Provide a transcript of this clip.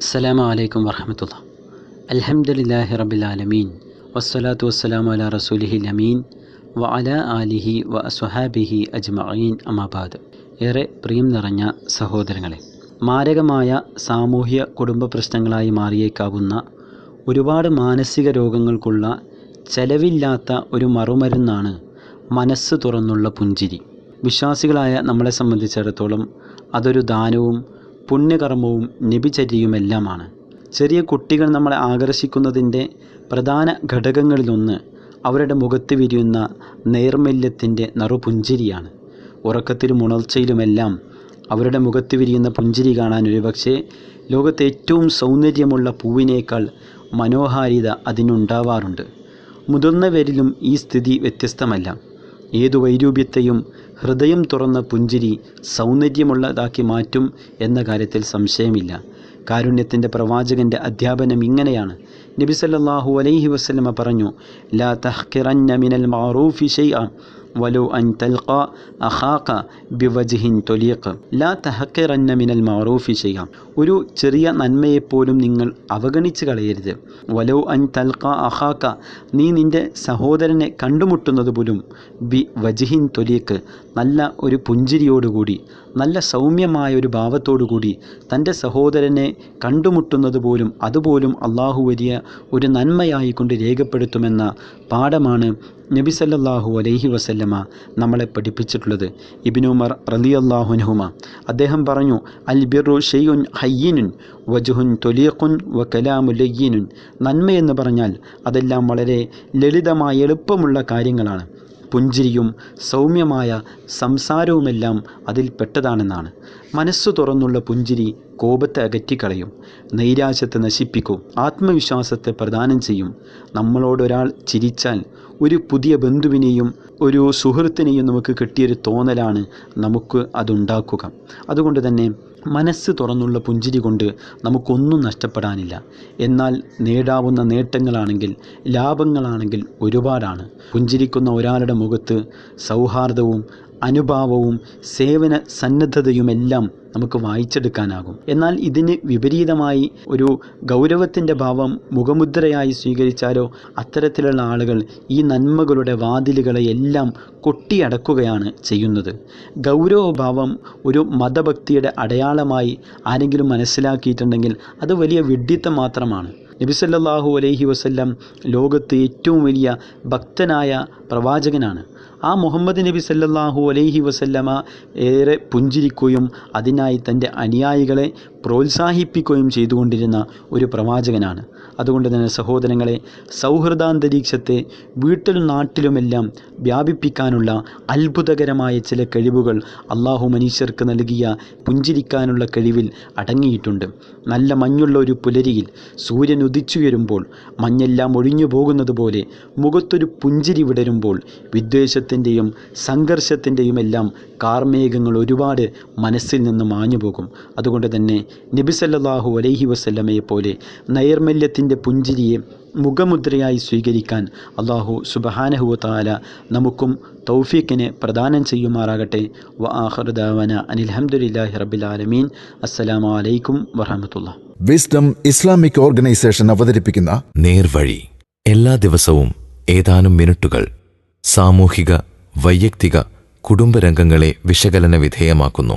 അസ്സലാമു അലൈക്കും വറഹമത്തുള്ള അൽഹംദുലില്ലാഹി റബ്ബിൽ ആലമീൻ വസ്സലാത്തു വസ്സലാമു അല റസൂലിഹി ലമീൻ വ അല ആലിഹി വ സുഹാബിഹി അജ്മഈൻ അമാബാദ് ഏറെ പ്രിയം നിറഞ്ഞ സഹോദരങ്ങളെ മാരകമായ സാമൂഹ്യ കുടുംബ പ്രശ്നങ്ങളായി മാറിയേക്കാവുന്ന ഒരുപാട് മാനസിക രോഗങ്ങൾക്കുള്ള ചെലവില്ലാത്ത ഒരു മറുമരുന്നാണ് മനസ്സ് തുറന്നുള്ള പുഞ്ചിരി. വിശ്വാസികളായ നമ്മളെ സംബന്ധിച്ചിടത്തോളം അതൊരു ദാനവും പുണ്യകർമ്മവും നബിചര്യയുമെല്ലാമാണ് ചെറിയ കുട്ടികൾ നമ്മളെ ആകർഷിക്കുന്നതിന്റെ പ്രധാന ഘടകങ്ങളിലൊന്ന് അവരുടെ മുഖത്ത് വിരിയുന്ന നൈർമല്യത്തിന്റെ നറുപുഞ്ചിരിയാണ്. ഉറക്കത്തിലും ഉണർച്ചയിലുമെല്ലാം അവരുടെ മുഖത്ത് വിരിയുന്ന പുഞ്ചിരി കാണാൻ ഒരുപക്ഷെ ലോകത്തെ ഏറ്റവും സൗന്ദര്യമുള്ള പൂവിനേക്കാൾ മനോഹാരിത അതിനുണ്ടാവാറുണ്ട്. മുതിർന്നവരിലും ഈ സ്ഥിതി വ്യത്യസ്തമല്ല. ഏതു വൈരൂപ്യത്തെയും ഹൃദയം തുറന്ന പുഞ്ചിരി സൗന്ദര്യമുള്ളതാക്കി മാറ്റും എന്ന കാര്യത്തിൽ സംശയമില്ല. കാരുണ്യത്തിന്റെ പ്രവാചകന്റെ അധ്യാപനം ഇങ്ങനെയാണ്. നബി സല്ലല്ലാഹു അലൈഹി വസ്ലമ പറഞ്ഞു ലാ തഹ്കിറന്ന മിനൽ മാറൂഫി ഷൈഅ വലു അൻ تلقى അഖാക بوجه تليق ലാ തഹക്കിറന്ന മിനൽ മഅറൂഫി شيئا ഒരു ചെറിയ നന്മയെപ്പോലും നിങ്ങൾ അവഗണിച്ച് കളയരുത്. വലോ അൻ തൽക്ക അഹാക്ക നീ നിന്റെ സഹോദരനെ കണ്ടുമുട്ടുന്നത് പോലും ബി വജിഹിൻ തൊലിയക്ക് നല്ല ഒരു പുഞ്ചിരിയോടുകൂടി നല്ല സൗമ്യമായ ഒരു ഭാവത്തോടുകൂടി തന്റെ സഹോദരനെ കണ്ടുമുട്ടുന്നത് പോലും അതുപോലും അള്ളാഹു വലിയ ഒരു നന്മയായിക്കൊണ്ട് രേഖപ്പെടുത്തുമെന്ന പാഠമാണ് നബി സല്ലല്ലാഹു അലൈഹി വസല്ലമ നമ്മളെ പഠിപ്പിച്ചിട്ടുള്ളത്. ഇബിനുമർ റലി അള്ളാഹുനഹുമ അദ്ദേഹം പറഞ്ഞു അൽ ബിറു ഷെയ്യുൻ ഹയ്യീനുൻ വജുഹുൻ തൊലീഖുൻ വ കലാമു ലയ്യീനുൻ. നന്മയെന്ന് പറഞ്ഞാൽ അതെല്ലാം വളരെ ലളിതമായ എളുപ്പമുള്ള കാര്യങ്ങളാണ്. പുഞ്ചിരിയും സൗമ്യമായ സംസാരവുമെല്ലാം അതിൽ പെട്ടതാണെന്നാണ്. മനസ്സു തുറന്നുള്ള പുഞ്ചിരി കോപത്തെ അകറ്റിക്കളയും. നൈരാശ്യത്തെ നശിപ്പിക്കും. ആത്മവിശ്വാസത്തെ പ്രദാനം ചെയ്യും. നമ്മളോടൊരാൾ ചിരിച്ചാൽ ഒരു പുതിയ ബന്ധുവിനെയും ഒരു സുഹൃത്തിനെയും നമുക്ക് കിട്ടിയൊരു തോന്നലാണ് നമുക്ക് അതുണ്ടാക്കുക. അതുകൊണ്ട് തന്നെ മനസ്സ് തുറന്നുള്ള പുഞ്ചിരി കൊണ്ട് നമുക്കൊന്നും നഷ്ടപ്പെടാനില്ല. എന്നാൽ നേടാവുന്ന നേട്ടങ്ങളാണെങ്കിൽ ലാഭങ്ങളാണെങ്കിൽ ഒരുപാടാണ്. പുഞ്ചിരിക്കുന്ന ഒരാളുടെ മുഖത്ത് സൗഹാർദ്ദവും അനുഭാവവും സേവന സന്നദ്ധതയുമെല്ലാം നമുക്ക് വായിച്ചെടുക്കാനാകും. എന്നാൽ ഇതിന് വിപരീതമായി ഒരു ഗൗരവത്തിന്റെ ഭാവം മുഖമുദ്രയായി സ്വീകരിച്ചാലോ അത്തരത്തിലുള്ള ആളുകൾ ഈ നന്മകളുടെ വാതിലുകളെ എല്ലാം കൊട്ടിയടക്കുകയാണ് ചെയ്യുന്നത്. ഗൗരവഭാവം ഒരു മതഭക്തിയുടെ അടയാളമായി ആരെങ്കിലും മനസ്സിലാക്കിയിട്ടുണ്ടെങ്കിൽ അത് വലിയ വിഡ്ഢിത്തം മാത്രമാണ്. നബിസല്ലാഹു അലൈഹി വസല്ലം ലോകത്ത് ഏറ്റവും വലിയ ഭക്തനായ പ്രവാചകനാണ്. ആ മുഹമ്മദ് നബി സല്ലാഹു അലൈഹി വസല്ലമ ഏറെ പുഞ്ചിരിക്കുകയും അതിനായി തന്റെ അനുയായികളെ പ്രോത്സാഹിപ്പിക്കുകയും ചെയ്തുകൊണ്ടിരുന്ന ഒരു പ്രവാചകനാണ്. അതുകൊണ്ട് തന്നെ സഹോദരങ്ങളെ സൗഹൃദാന്തരീക്ഷത്തെ വീട്ടിലും നാട്ടിലുമെല്ലാം വ്യാപിപ്പിക്കാനുള്ള അത്ഭുതകരമായ ചില കഴിവുകൾ അള്ളാഹു മനുഷ്യർക്ക് നൽകിയ പുഞ്ചിരിക്കാനുള്ള കഴിവിൽ അടങ്ങിയിട്ടുണ്ട്. നല്ല മഞ്ഞുള്ള ഒരു പുലരിയിൽ സൂര്യൻ ഉദിച്ചുയരുമ്പോൾ മഞ്ഞെല്ലാം ഒഴിഞ്ഞു പോകുന്നത് പോലെ മുഖത്തൊരു പുഞ്ചിരി വിടരുമ്പോൾ വിദ്വേഷത്തിന്റെയും സംഘർഷത്തിന്റെയും എല്ലാം കാർമേഘങ്ങൾ ഒരുപാട് മനസ്സിൽ നിന്ന് മാഞ്ഞു പോകും അതുകൊണ്ട് തന്നെ നബി സല്ലല്ലാഹു അലൈഹി വസല്ലമയെ പോലെ നൈർമല്യത്തിന്റെ പുഞ്ചിരിയെ മുഖമുദ്രയായി സ്വീകരിക്കാൻ അള്ളാഹു സുബഹാനഹുവ താല നമുക്കും തൗഫീഖിനെ പ്രദാനം ചെയ്യുമാറാകട്ടെ. വ ആഹർദാവന അനിൽഹമുല്ലാഹി റബ്ബിൽ ആലമീൻ. അസ്സലാമു അലൈക്കും വറഹമത്തുള്ള വിസ്ഡം ഇസ്ലാമിക് ഓർഗനൈസേഷൻ അവതരിപ്പിക്കുന്ന നേർവഴി. എല്ലാ ദിവസവും ഏതാനും മിനിറ്റുകൾ സാമൂഹിക വൈയക്തിക കുടുംബരംഗങ്ങളെ വിശകലന വിധേയമാക്കുന്നു.